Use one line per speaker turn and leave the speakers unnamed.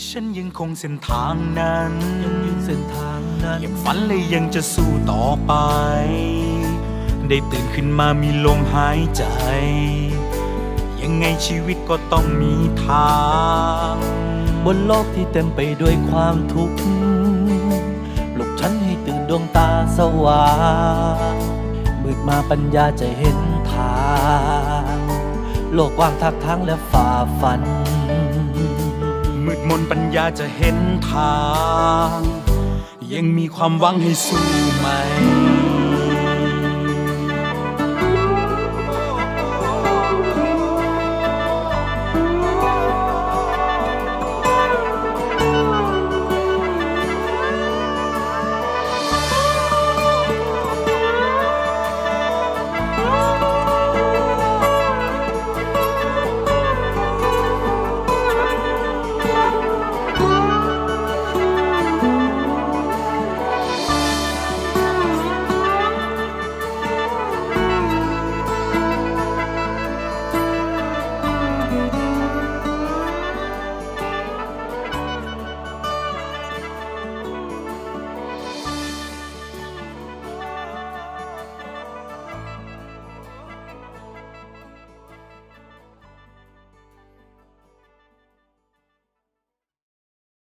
ฉันยังคงเส้นทางนั้น
ยังยืนเส้นทางนั้น
ยังฝันและยังจะสู้ต่อไป ได้ตื่นขึ้นมามีลมหายใจ ยังไงชีวิตก็ต้องมีทาง
บนโลกที่เต็มไปด้วยความทุกข์ปลุกฉันให้ตื่นดวงตาสว่างมืดมาปัญญาจะเห็นทาง โลกกว้างทักทางและฝ่าฟัน
มืดมนปัญญาจะเห็นทาง ยังมีความหวังให้สู้ไหม